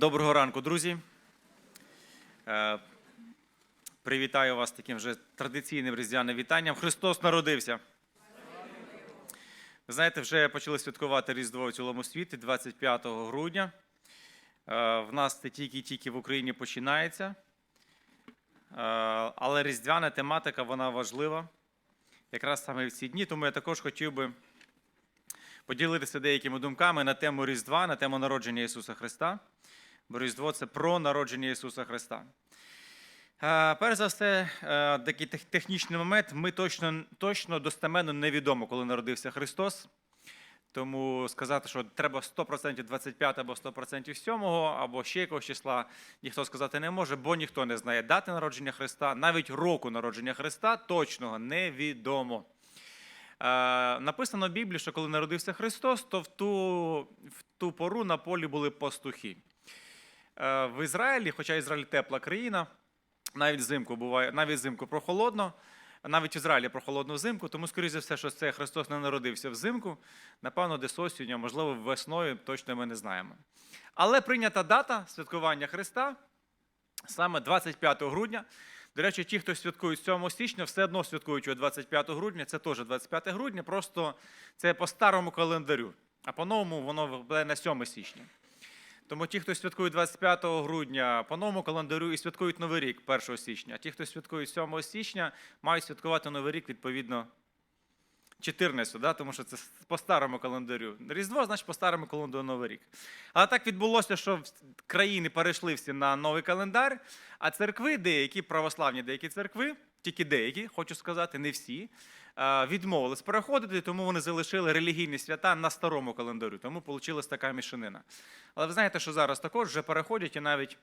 Доброго ранку, друзі. Е, Привітаю вас таким вже традиційним різдвяним вітанням. Христос народився. Ви знаєте, вже почали святкувати Різдво в цілому світі 25 грудня. Е, В нас це тільки-тільки в Україні починається. Е, Але різдвяна тематика вона важлива. Якраз саме в ці дні. Тому я також хотів би поділитися деякими думками на тему Різдва, на тему народження Ісуса Христа. Бо Різдво це про народження Ісуса Христа. Перш за все, такий технічний момент. Ми точно, точно достеменно невідомо, коли народився Христос. Тому сказати, що треба 100% 25 або 100% 7, або ще якогось числа, ніхто сказати не може, бо ніхто не знає дати народження Христа, навіть року народження Христа точного невідомо. Написано в Біблії, що коли народився Христос, то в ту, в ту пору на полі були пастухи. Е, в Ізраїлі, хоча Ізраїль тепла країна, навіть взимку буває, навіть взимку прохолодно, навіть в Ізраїлі прохолодно взимку, тому, скоріше за все, що це Христос не народився взимку, напевно, десь осінню, можливо, весною, точно ми не знаємо. Але прийнята дата святкування Христа саме 25 грудня. До речі, ті, хто святкують 7 січня, все одно святкують його 25 грудня, це теж 25 грудня, просто це по старому календарю, а по-новому воно випадає на 7 січня. Тому ті, хто святкує 25 грудня по новому календарю і святкують Новий рік 1 січня, а ті, хто святкує 7 січня, мають святкувати Новий рік відповідно 14, да? тому що це по старому календарю. Різдво, значить, по старому календарю Новий рік. Але так відбулося, що країни перейшли всі на новий календар, а церкви, деякі православні деякі церкви, тільки деякі, хочу сказати, не всі, е, відмовились переходити, тому вони залишили релігійні свята на старому календарю. Тому вийшла така мішанина. Але ви знаєте, що зараз також вже переходять і навіть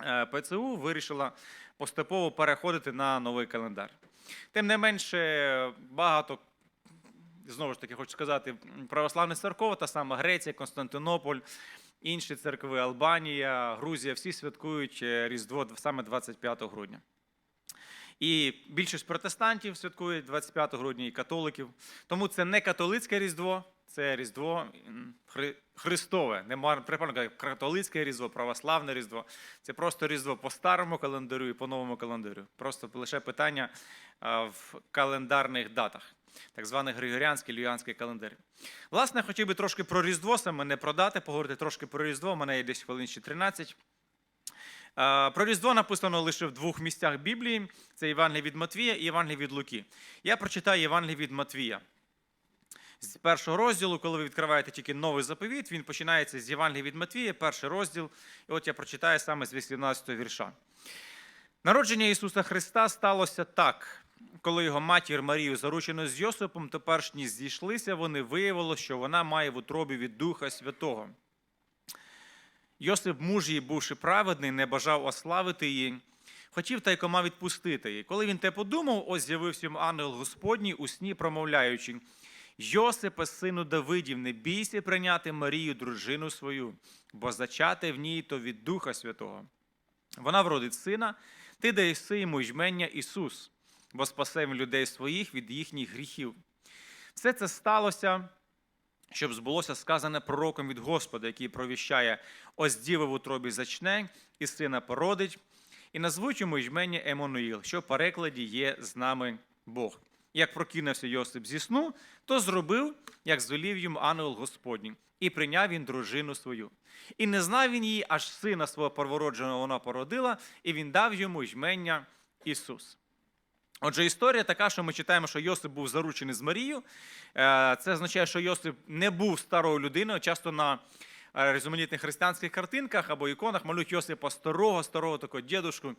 е, ПЦУ вирішила поступово переходити на новий календар. Тим не менше, багато, знову ж таки, хочу сказати, православних церков, та сама Греція, Константинополь, інші церкви, Албанія, Грузія, всі святкують е, Різдво саме 25 грудня. І більшість протестантів святкує 25 грудня і католиків. Тому це не католицьке Різдво, це Різдво Хри- Христове. Не мар- католицьке Різдво, православне Різдво. Це просто Різдво по старому календарю і по новому календарю. Просто лише питання в календарних датах, так званий Григоріанський Люянський календар. Власне, хотів би трошки про Різдво, саме не про дати, поговорити трошки про Різдво. У мене є десь хвилин ще 13. Е, Про Різдво написано лише в двох місцях Біблії: це Євангеліє від Матвія і Євангеліє від Луки. Я прочитаю Євангеліє від Матвія. З першого розділу, коли ви відкриваєте тільки новий заповіт, він починається з Євангелія від Матвія, перший розділ. І от я прочитаю саме з 18 вірша. Народження Ісуса Христа сталося так. Коли його матір Марію заручено з Йосипом, то перш ніж зійшлися, вони виявили, що вона має в утробі від Духа Святого. Йосип, муж її, бувши праведний, не бажав ославити її, хотів тайкома відпустити її. Коли він те подумав, ось з'явився йому ангел Господній у сні, промовляючи: Йосипе, сину Давидів, не бійся прийняти Марію, дружину свою, бо зачати в ній то від Духа Святого. Вона вродить сина, ти даєси йому жмення Ісус, бо спасе людей своїх від їхніх гріхів. Все це сталося щоб збулося сказане пророком від Господа, який провіщає, ось діва в утробі зачне, і сина породить, і назвуть йому ймення Еммануїл, що в перекладі є з нами Бог. Як прокинувся Йосип зі сну, то зробив, як звелів йому ангел Господній, і прийняв він дружину свою. І не знав він її, аж сина свого первородженого вона породила, і він дав йому ймення Ісус. Отже, історія така, що ми читаємо, що Йосип був заручений з Марією. Е, Це означає, що Йосип не був старою людиною. Часто на е, різноманітних християнських картинках або іконах малюють Йосипа старого, старого такого дідушку,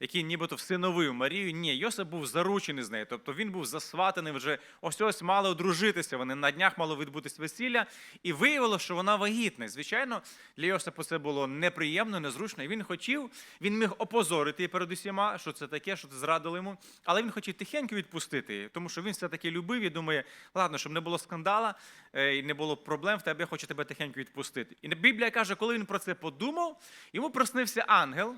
який нібито всиновив Марію. Ні, Йосип був заручений з нею. Тобто він був засватаний вже ось ось мали одружитися. Вони на днях мало відбутись весілля, і виявилося, що вона вагітна. Звичайно, для Йосипа це було неприємно, незручно. І він хотів, він міг опозорити її перед усіма, що це таке, що це зрадили йому. Але він хотів тихенько відпустити її, тому що він все-таки любив і думає, ладно, щоб не було скандала е, і не було проблем в тебе, я хочу тебе тихенько відпустити. І Біблія каже, коли він про це подумав, йому приснився ангел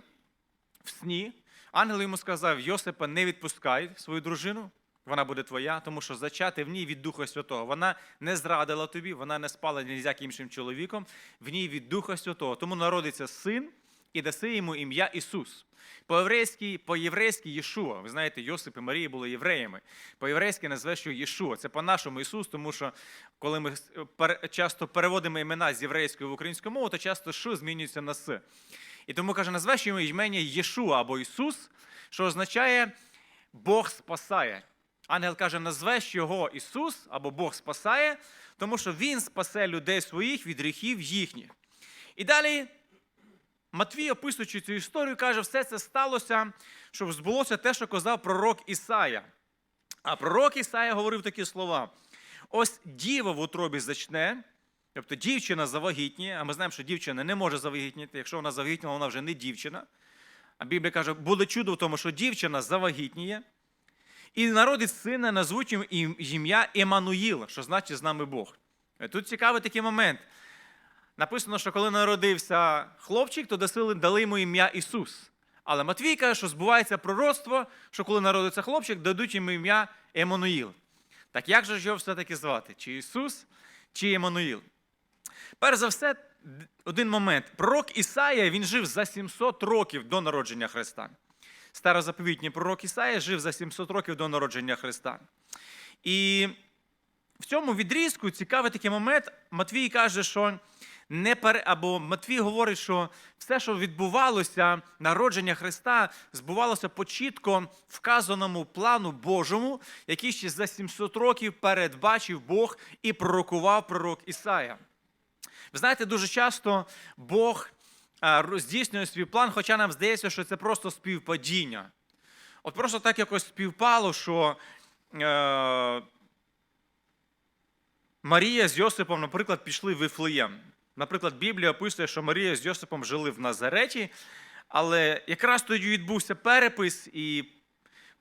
в сні. Ангел йому сказав: Йосипа, не відпускай свою дружину, вона буде твоя, тому що зачати в ній від Духа Святого. Вона не зрадила тобі, вона не спала ні з яким іншим чоловіком, в ній від Духа Святого. Тому народиться син і даси йому ім'я Ісус. По-єврейськи, по-єврейськи Єшуа. Ви знаєте, Йосип і Марія були євреями. По-єврейськи назве, що Єшуа. Це по-нашому Ісус, тому що коли ми часто переводимо імена з єврейської в українську мову, то часто «шу» змінюється на «с». І тому каже, назвеш йому імення Єшуа або Ісус, що означає Бог спасає. Ангел каже, назвеш його Ісус або Бог спасає, тому що Він спасе людей своїх від гріхів їхніх. І далі Матвій, описуючи цю історію, каже, все це сталося, щоб збулося те, що казав пророк Ісая. А пророк Ісая говорив такі слова: ось діва в утробі зачне, тобто дівчина завагітніє, а ми знаємо, що дівчина не може завагітніти. Якщо вона завагітніла, вона вже не дівчина. А Біблія каже, буде чудо в тому, що дівчина завагітніє, і народить сина назвуть ім'я Еммануїл, що значить з нами Бог. Е, Тут цікавий такий момент. Написано, що коли народився хлопчик, то дали йому ім'я Ісус. Але Матвій каже, що збувається пророцтво, що коли народиться хлопчик, дадуть йому ім'я Еммануїл. Так як же його все-таки звати? Чи Ісус, чи Еммануїл? Перш за все, один момент. Пророк Ісая він жив за 700 років до народження Христа. Старозаповітній пророк Ісая жив за 700 років до народження Христа. І в цьому відрізку цікавий такий момент. Матвій каже, що не пере... або Матвій говорить, що все, що відбувалося, народження Христа, збувалося по чітко вказаному плану Божому, який ще за 700 років передбачив Бог і пророкував пророк Ісая. Ви знаєте, дуже часто Бог здійснює свій план, хоча нам здається, що це просто співпадіння. От просто так якось співпало, що е, Марія з Йосипом, наприклад, пішли в Вифлеєм. Наприклад, Біблія описує, що Марія з Йосипом жили в Назареті, але якраз тоді відбувся перепис, і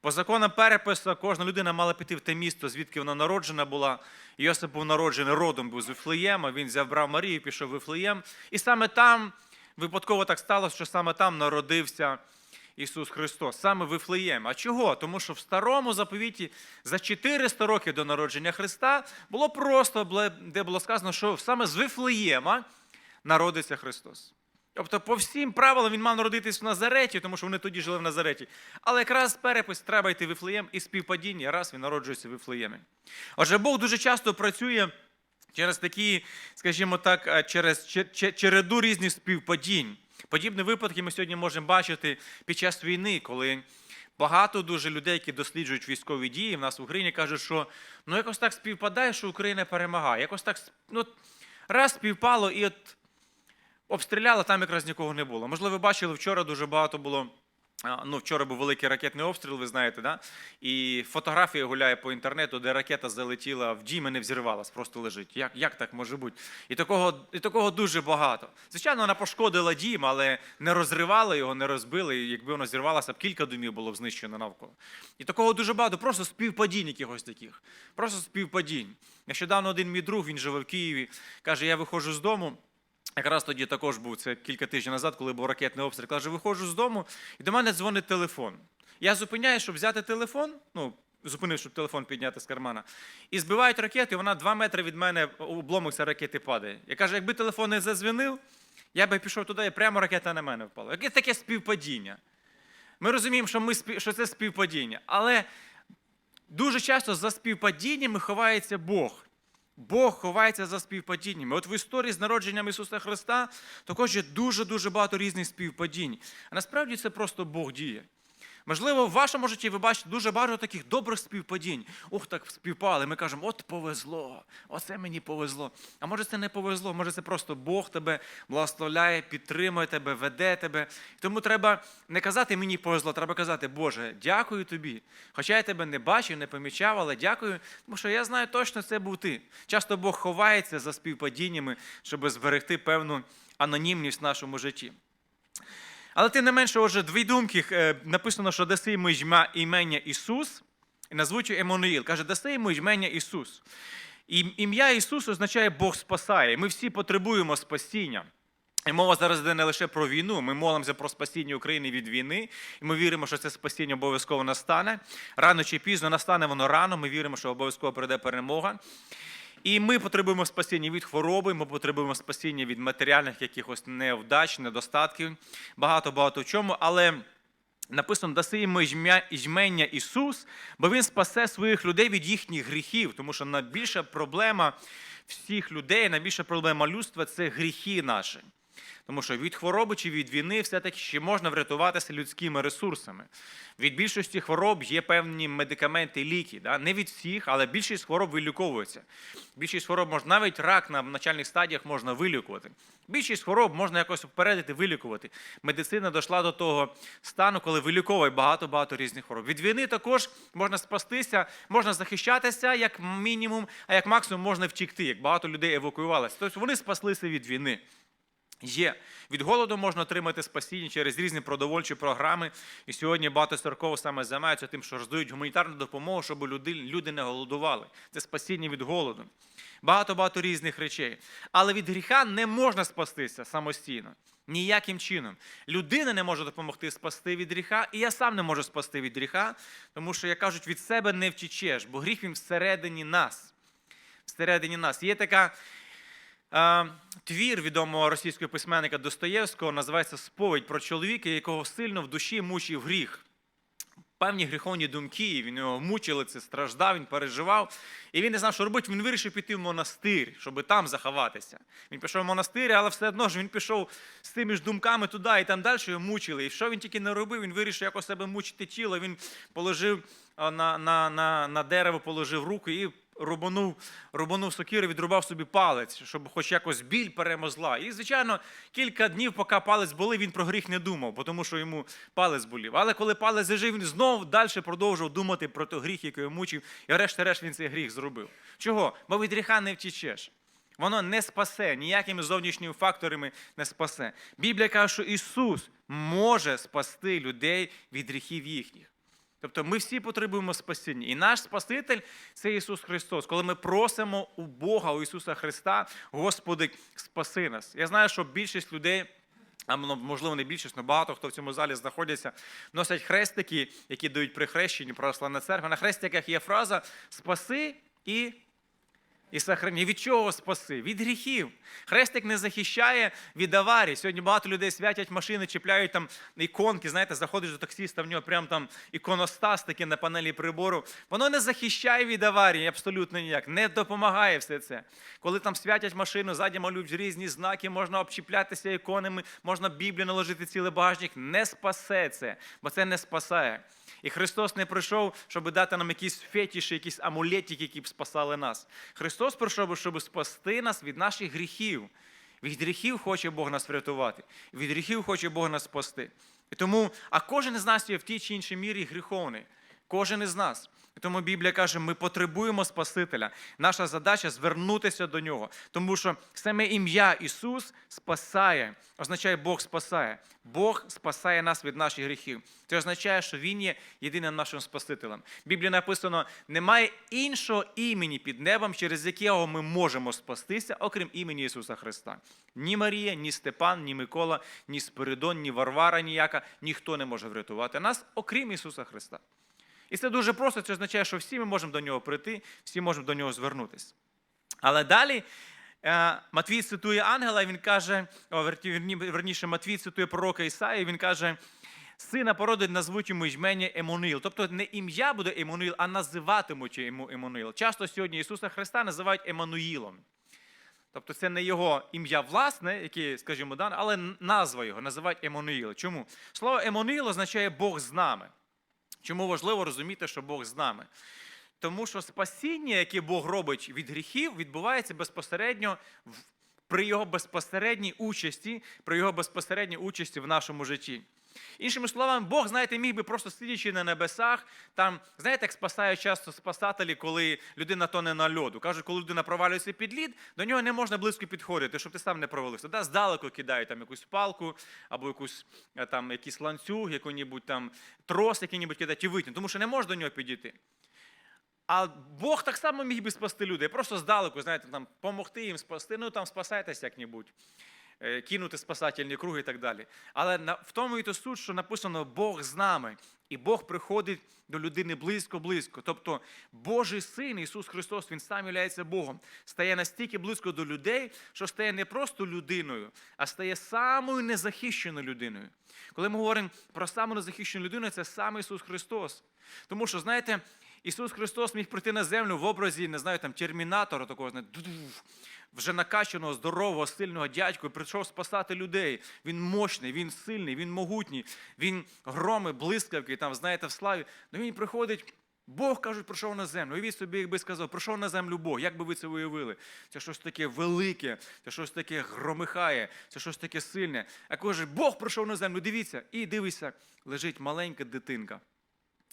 по законам перепису кожна людина мала піти в те місто, звідки вона народжена була. Йосип був народжений родом був з Вифлеєма, він взяв брав Марію, пішов в Вифлеєм. І саме там випадково так сталося, що саме там народився Ісус Христос, саме Вифлеєм. А чого? Тому що в старому заповіті за 400 років до народження Христа було просто, де було сказано, що саме з Вифлеєма народиться Христос. Тобто, по всім правилам він мав народитись в Назареті, тому що вони тоді жили в Назареті. Але якраз перепис треба йти в Вифлеєм і співпадіння, раз він народжується в Вифлеємі. Отже, Бог дуже часто працює через такі, скажімо так, е, через че- че- череду різних співпадінь. Подібні випадки ми сьогодні можемо бачити під час війни, коли багато дуже людей, які досліджують військові дії, в нас в Україні кажуть, що ну якось так співпадає, що Україна перемагає. Якось так ну, раз співпало і от обстріляли, там якраз нікого не було. Можливо, ви бачили, вчора дуже багато було. Ну, вчора був великий ракетний обстріл, ви знаєте, да? і фотографія гуляє по інтернету, де ракета залетіла в дім і не взірвалась, просто лежить. Як, як так може бути? І такого, і такого дуже багато. Звичайно, вона пошкодила дім, але не розривала його, не розбила. І якби воно зірвалося, б кілька домів було б знищено навколо. І такого дуже багато, просто співпадінь якихось таких. Просто співпадінь. Нещодавно один мій друг, він живе в Києві, каже: я виходжу з дому. Якраз тоді також був це кілька тижнів назад, коли був ракетний обстріл. Каже, виходжу з дому, і до мене дзвонить телефон. Я зупиняю, щоб взяти телефон. Ну, зупинив, щоб телефон підняти з кармана. І збивають ракети, вона два метри від мене обломок цієї ракети падає. Я кажу, якби телефон не зазвінив, я би пішов туди, і прямо ракета на мене впала. Яке таке співпадіння? Ми розуміємо, що, ми, що це співпадіння. Але дуже часто за співпадіннями ховається Бог. Бог ховається за співпадіннями. От в історії з народженням Ісуса Христа також є дуже-дуже багато різних співпадінь. А насправді це просто Бог діє. Можливо, в вашому житті ви бачите дуже багато таких добрих співпадінь. Ух, так співпали. Ми кажемо, от повезло, оце мені повезло. А може це не повезло, може це просто Бог тебе благословляє, підтримує тебе, веде тебе. Тому треба не казати мені повезло, треба казати, Боже, дякую тобі. Хоча я тебе не бачив, не помічав, але дякую, тому що я знаю точно, це був ти. Часто Бог ховається за співпадіннями, щоб зберегти певну анонімність в нашому житті. Але тим не менше, отже, дві думки е, написано, що даси йому імення Ісус, і назвуть Еммануїл. Каже, даси йому імення Ісус. І ім'я Ісус означає Бог спасає. Ми всі потребуємо спасіння. І мова зараз йде не лише про війну. Ми молимося про спасіння України від війни, і ми віримо, що це спасіння обов'язково настане. Рано чи пізно настане воно рано. Ми віримо, що обов'язково прийде перемога. І ми потребуємо спасіння від хвороби, ми потребуємо спасіння від матеріальних якихось невдач, недостатків, багато-багато в чому. Але написано, даси йому ім'я- Ісус, бо Він спасе своїх людей від їхніх гріхів. Тому що найбільша проблема всіх людей, найбільша проблема людства це гріхи наші. Тому що від хвороби чи від війни все-таки ще можна врятуватися людськими ресурсами. Від більшості хвороб є певні медикаменти, ліки. Да? Не від всіх, але більшість хвороб виліковується. Більшість хвороб можна, навіть рак на начальних стадіях можна вилікувати. Більшість хвороб можна якось впередити, вилікувати. Медицина дійшла до того стану, коли виліковує багато-багато різних хвороб. Від війни також можна спастися, можна захищатися як мінімум, а як максимум можна втікти, як багато людей евакуювалися. Тобто вони спаслися від війни. Є від голоду можна отримати спасіння через різні продовольчі програми. І сьогодні багато церков саме займаються тим, що роздають гуманітарну допомогу, щоб люди, люди не голодували. Це спасіння від голоду. Багато багато різних речей. Але від гріха не можна спастися самостійно. Ніяким чином. Людина не може допомогти спасти від гріха, і я сам не можу спасти від гріха, тому що, як кажуть, від себе не втічеш, бо гріх він всередині нас. Всередині нас. Є така Твір відомого російського письменника Достоєвського називається Сповідь про чоловіка, якого сильно в душі мучив гріх. Певні гріховні думки, він його мучили, це страждав, він переживав. І він не знав, що робити. Він вирішив піти в монастир, щоб там заховатися. Він пішов в монастир, але все одно ж він пішов з тими ж думками туди і там далі його мучили. І що він тільки не робив, він вирішив якось себе мучити тіло. Він положив на, на, на, на дерево, положив руки і рубанув, рубанув сокири, відрубав собі палець, щоб хоч якось біль перемозла. І, звичайно, кілька днів, поки палець болів, він про гріх не думав, тому що йому палець болів. Але коли палець зажив, він знов далі продовжував думати про той гріх, який його мучив, і врешті-решт він цей гріх зробив. Чого? Бо від гріха не втічеш. Воно не спасе, ніякими зовнішніми факторами не спасе. Біблія каже, що Ісус може спасти людей від гріхів їхніх. Тобто ми всі потребуємо спасіння. І наш Спаситель це Ісус Христос. Коли ми просимо у Бога, у Ісуса Христа, Господи, спаси нас. Я знаю, що більшість людей. А ну, можливо, не більшість, але багато хто в цьому залі знаходиться, носять хрестики, які дають при хрещенні православна церква. На хрестиках є фраза Спаси і і сохрані. Від чого спаси? Від гріхів. Хрестик не захищає від аварій. Сьогодні багато людей святять машини, чіпляють там іконки. Знаєте, заходиш до таксиста, в нього прям там іконостас такий на панелі прибору. Воно не захищає від аварії абсолютно ніяк, не допомагає все це. Коли там святять машину, ззаді малюють різні знаки, можна обчіплятися іконами, можна Біблію наложити цілий багажник. Не спасе це, бо це не спасає. І Христос не прийшов, щоб дати нам якісь фетіші, якісь амулетики, які б спасали нас. Христос прийшов, щоб спасти нас від наших гріхів. Від гріхів хоче Бог нас врятувати. Від гріхів хоче Бог нас спасти. І тому, а кожен із нас є в тій чи іншій мірі гріховний. Кожен із нас. Тому Біблія каже, ми потребуємо Спасителя. Наша задача звернутися до нього. Тому що саме ім'я Ісус спасає, означає Бог спасає. Бог спасає нас від наших гріхів. Це означає, що Він є єдиним нашим Спасителем. В Біблії написано: немає іншого імені під небом, через якого ми можемо спастися, окрім імені Ісуса Христа. Ні Марія, ні Степан, ні Микола, ні Спиридон, ні Варвара ніяка, ніхто не може врятувати нас, окрім Ісуса Христа. І це дуже просто, це означає, що всі ми можемо до нього прийти, всі можемо до нього звернутися. Але далі е, Матвій цитує ангела, і він каже, о, верніше, Матвій цитує пророка Ісаї, він каже, сина породить, назвуть йому ім'я Еммануїл. Тобто не ім'я буде Еммануїл, а називатимуть йому Еммануїл. Часто сьогодні Ісуса Христа називають Еммануїлом. Тобто це не його ім'я власне, яке, скажімо, дане, але назва його називають Еммануїл. Чому? Слово Еммануїл означає Бог з нами. Чому важливо розуміти, що Бог з нами? Тому що спасіння, яке Бог робить від гріхів, відбувається безпосередньо при його безпосередній участі, при його безпосередній участі в нашому житті. Іншими словами, Бог, знаєте, міг би просто сидячи на небесах, там, знаєте, як спасають часто спасателі, коли людина тоне на льоду. Кажуть, коли людина провалюється під лід, до нього не можна близько підходити, щоб ти сам не провалився. Да, здалеку кидають там якусь палку або якусь е, там якийсь ланцюг, який-небудь там трос, який-небудь кидають і витягнути, тому що не можеш до нього підійти. А Бог так само міг би спасти людей, просто здалеку, знаєте, там, помогти їм спасти, ну там спасайтесь як-небудь. Е, кинути спасательні круги і так далі. Але в тому і то суть, що написано Бог з нами, і Бог приходить до людини близько-близько. Тобто Божий син Ісус Христос, Він сам є Богом, стає настільки близько до людей, що стає не просто людиною, а стає самою незахищеною людиною. Коли ми говоримо про саму незахищену людину, це сам Ісус Христос. Тому що, знаєте, Ісус Христос міг прийти на землю в образі, не знаю, там термінатора такого, знаєте, вже накачаного, здорового, сильного дядьку, і прийшов спасати людей. Він мощний, він сильний, він могутній, він громи, блискавки, там, знаєте, в славі. Ну він приходить. Бог, кажуть, прийшов на землю. Уявіть собі, якби сказав, прийшов на землю Бог. Як би ви це уявили? Це щось таке велике, це щось таке громихає, це щось таке сильне. А каже, Бог прийшов на землю, дивіться, і дивися, лежить маленька дитинка.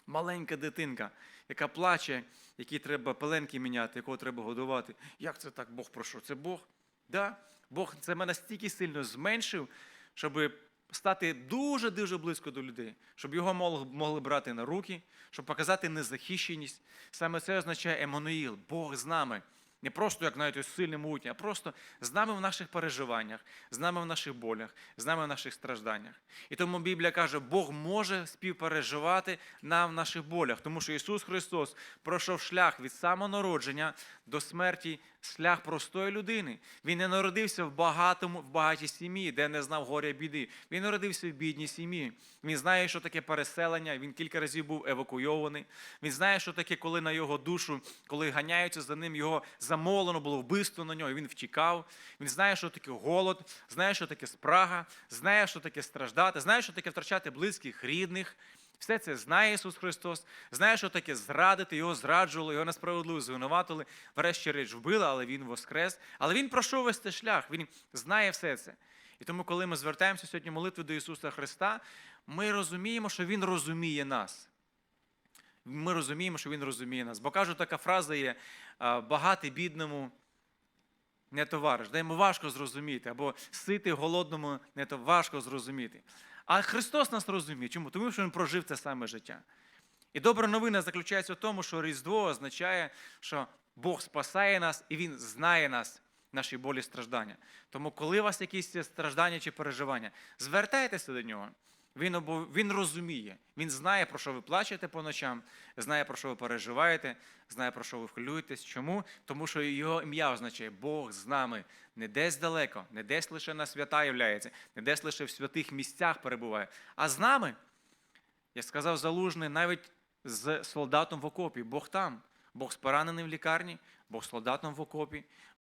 Маленька дитинка, яка плаче, якій треба пеленки міняти, якого треба годувати. Як це так Бог пройшов? Це Бог? Да? Бог це мене стільки сильно зменшив, щоб стати дуже-дуже близько до людей, щоб його могли брати на руки, щоб показати незахищеність. Саме це означає Еммануїл, Бог з нами. Не просто як навіть ось сильним могутній, а просто з нами в наших переживаннях, з нами в наших болях, з нами в наших стражданнях. І тому Біблія каже, Бог може співпереживати нам в наших болях, тому що Ісус Христос пройшов шлях від самонародження до смерті, шлях простої людини. Він не народився в багатому, в багатій сім'ї, де не знав горя біди. Він народився в бідній сім'ї. Він знає, що таке переселення. Він кілька разів був евакуйований. Він знає, що таке, коли на його душу, коли ганяються за ним, його замовлено було вбивство на нього. Він втікав. Він знає, що таке голод, знає, що таке спрага, знає, що таке страждати, знає, що таке втрачати близьких, рідних. Все це знає Ісус Христос, знає, що таке зрадити, його зраджували, його несправедливо звинуватили, врешті-решт вбили, але Він воскрес. Але Він пройшов весь цей шлях, Він знає все це. І тому, коли ми звертаємося сьогодні молитви до Ісуса Христа, ми розуміємо, що Він розуміє нас. Ми розуміємо, що Він розуміє нас. Бо кажу, така фраза є: багатий бідному не товариш. Де йому важко зрозуміти, або сити голодному не то важко зрозуміти. А Христос нас розуміє. Чому? Тому що Він прожив це саме життя. І добра новина заключається в тому, що Різдво означає, що Бог спасає нас і Він знає нас, наші болі страждання. Тому, коли у вас якісь страждання чи переживання, звертайтеся до нього. Він, обов... він розуміє, він знає, про що ви плачете по ночам, знає, про що ви переживаєте, знає, про що ви хвилюєтесь. Чому? Тому що його ім'я означає Бог з нами, не десь далеко, не десь лише на свята являється, не десь лише в святих місцях перебуває, а з нами. Я сказав залужний навіть з солдатом в окопі. Бог там. Бог з пораненим в лікарні, Бог з солдатом в окопі,